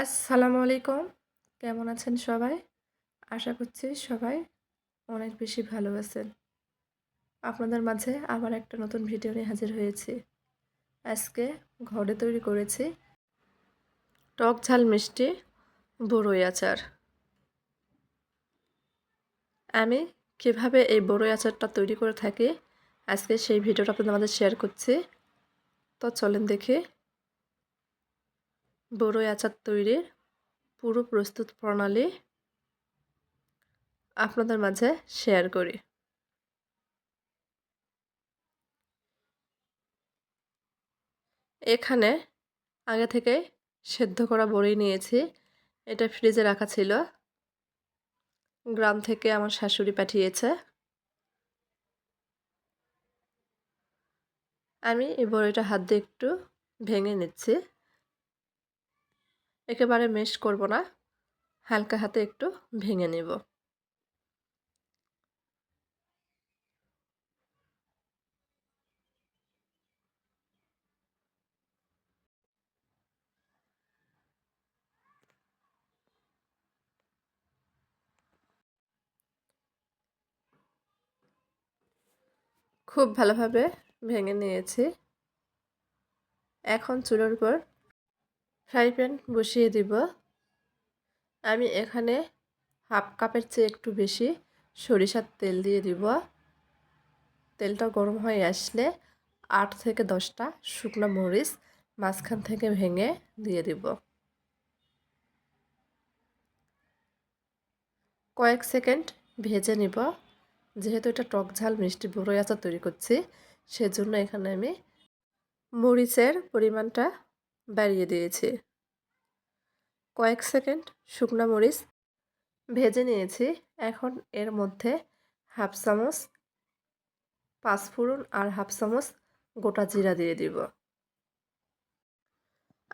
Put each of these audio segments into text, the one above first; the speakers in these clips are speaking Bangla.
আসসালামু আলাইকুম। কেমন আছেন সবাই? আশা করছি সবাই অনেক বেশি ভালো আছেন। আপনাদের মাঝে আবার একটা নতুন ভিডিও নিয়ে হাজির হয়েছি। আজকে ঘরে তৈরি করেছি টক ঝাল মিষ্টি বড়ই আচার। আমি কীভাবে এই বড়ই আচারটা তৈরি করে থাকি, আজকে সেই ভিডিওটা আপনাদের মাঝে শেয়ার করছি। তো চলেন দেখে বড়ই আচার তৈরির পুরো প্রস্তুত প্রণালী আপনাদের মাঝে শেয়ার করি। এখানে আগে থেকে সেদ্ধ করা বড়ি নিয়েছি। এটা ফ্রিজে রাখা ছিল। গ্রাম থেকে আমার শাশুড়ি পাঠিয়েছে। আমি এই বড়িটা হাত দিয়ে একটু ভেঙে নিচ্ছি। একেবারে মেশ করব না। হালকা হাতে একটু ভেঙে নেব। খুব ভালোভাবে ভেঙে নিয়েছি। এখন চুলোর উপর ফ্রাই প্যান বসিয়ে দিব। আমি এখানে হাফ কাপের চেয়ে একটু বেশি সরিষার তেল দিয়ে দিব। তেলটা গরম হয়ে আসলে আট থেকে দশটা শুকনো মরিচ মাঝখান থেকে ভেঙে দিয়ে দিব। কয়েক সেকেন্ড ভেজে নিব। যেহেতু এটা টক ঝাল, মিষ্টি বড়ই আচার তৈরি করছি, সেজন্য এখানে আমি মরিচের পরিমাণটা বাড়িয়ে দিয়েছি। কয়েক সেকেন্ড শুকনো মরিচ ভেজে নিয়েছি। এখন এর মধ্যে হাফ চামচ পাঁচফোড়ন আর হাফ চামচ গোটা জিরা দিয়ে দিব।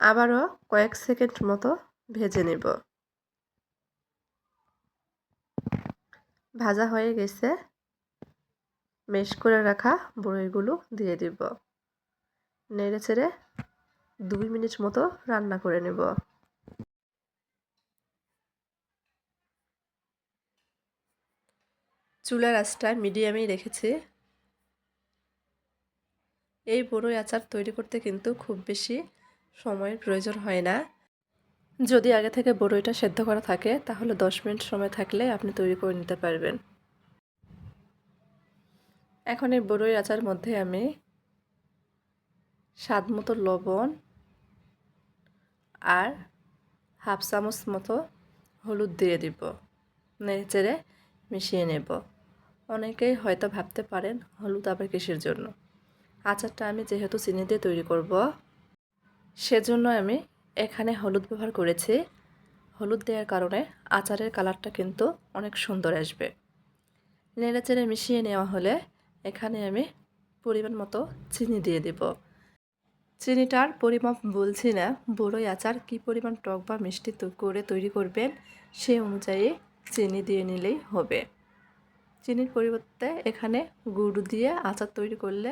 আবারও কয়েক সেকেন্ড মতো ভেজে নেব। ভাজা হয়ে গেছে। মেশ করে রাখা বড়ইগুলো দিয়ে দিব। নেড়ে চেড়ে দুই মিনিট মতো রান্না করে নেব। চুলার আঁচটা মিডিয়ামেই রেখেছি। এই বড়ই আচার তৈরি করতে কিন্তু খুব বেশি সময়ের প্রয়োজন হয় না। যদি আগে থেকে বড়ইটা সেদ্ধ করা থাকে, তাহলে দশ মিনিট সময় থাকলে আপনি তৈরি করে নিতে পারবেন। এখন এই বড়ই আচার মধ্যে আমি স্বাদ মতো লবণ আর হাফ চামচ মতো হলুদ দিয়ে দিব। নেড়ে মিশিয়ে নেব। অনেকেই হয়তো ভাবতে পারেন হলুদ আবার কিসের জন্য। আচারটা আমি যেহেতু চিনি দিয়ে তৈরি করব, সেজন্য আমি এখানে হলুদ ব্যবহার করেছি। হলুদ দেওয়ার কারণে আচারের কালারটা কিন্তু অনেক সুন্দর আসবে। নেড়ে চেড়ে মিশিয়ে নেওয়া হলে এখানে আমি পরিমাণ মতো চিনি দিয়ে দেব। চিনিটার পরিমাপ বলছি না। বড়ই আচার, কি পরিমাণ টক বা মিষ্টি করে তৈরি করবেন সে অনুযায়ী চিনি দিয়ে নিলেই হবে। চিনির পরিবর্তে এখানে গুড় দিয়ে আচার তৈরি করলে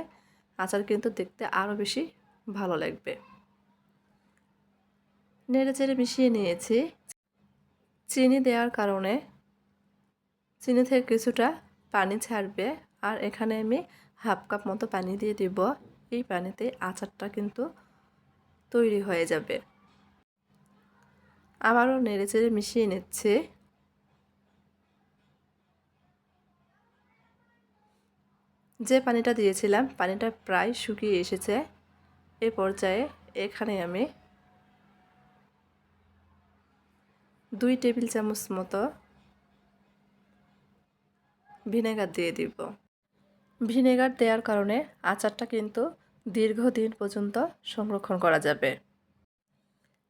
আচার কিন্তু দেখতে আরও বেশি ভালো লাগবে। নেড়ে চেড়ে মিশিয়ে নিয়েছি। চিনি দেওয়ার কারণে চিনি থেকে কিছুটা পানি ছাড়বে। আর এখানে আমি হাফ কাপ মতো পানি দিয়ে দিব। এই পানিতে আচারটা কিন্তু তৈরি হয়ে যাবে। আবারও নেড়ে চেড়ে মিশিয়ে নিচ্ছে। যে পানিটা দিয়েছিলাম, পানিটা প্রায় শুকিয়ে এসেছে। এ পর্যায়ে এখানে আমি দুই টেবিল চামচ মতো ভিনেগার দিয়ে দিব। ভিনেগার দেওয়ার কারণে আচারটা কিন্তু দীর্ঘদিন পর্যন্ত সংরক্ষণ করা যাবে।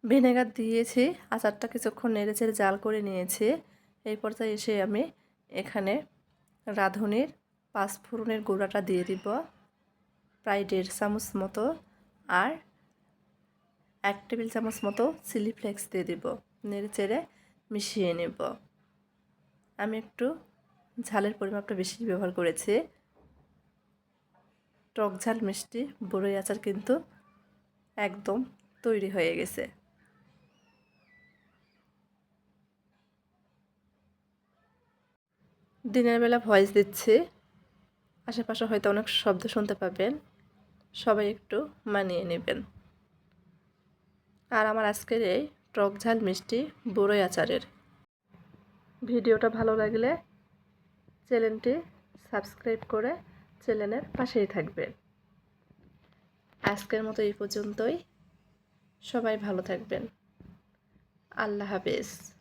ভিনেগার দিয়েছি, আচারটা কিছুক্ষণ নেড়ে চেড়ে জাল করে নিয়েছি। এই পর্যায়ে এসে আমি এখানে রাঁধুনির পাঁচফোড়নের গুঁড়াটা দিয়ে দিব, প্রায় দেড় চামচ মতো, আর এক টেবিল চামচ মতো চিলি ফ্লেক্স দিয়ে দিব নেড়ে চেড়ে মিশিয়ে নেব। আমি একটু ঝালের পরিমাপটা বেশি ব্যবহার করেছি। টক ঝাল মিষ্টি, বড়ই আচার কিন্তু একদম তৈরি হয়ে গেছে। দিনের বেলা ভয়েস দিচ্ছি। আশেপাশে হয়তো অনেক শব্দ শুনতে পাবেন। সবাই একটু মানিয়ে নেবেন। আর আমার আজকের এই টক ঝাল মিষ্টি, বড়ই আচারের ভিডিওটা ভালো লাগলে চ্যানেলটি সাবস্ক্রাইব করে চ্যানেলের পাশেই থাকবেন আজকের মতো এই পর্যন্তই। সবাই ভালো থাকবেন। আল্লাহ হাফেজ।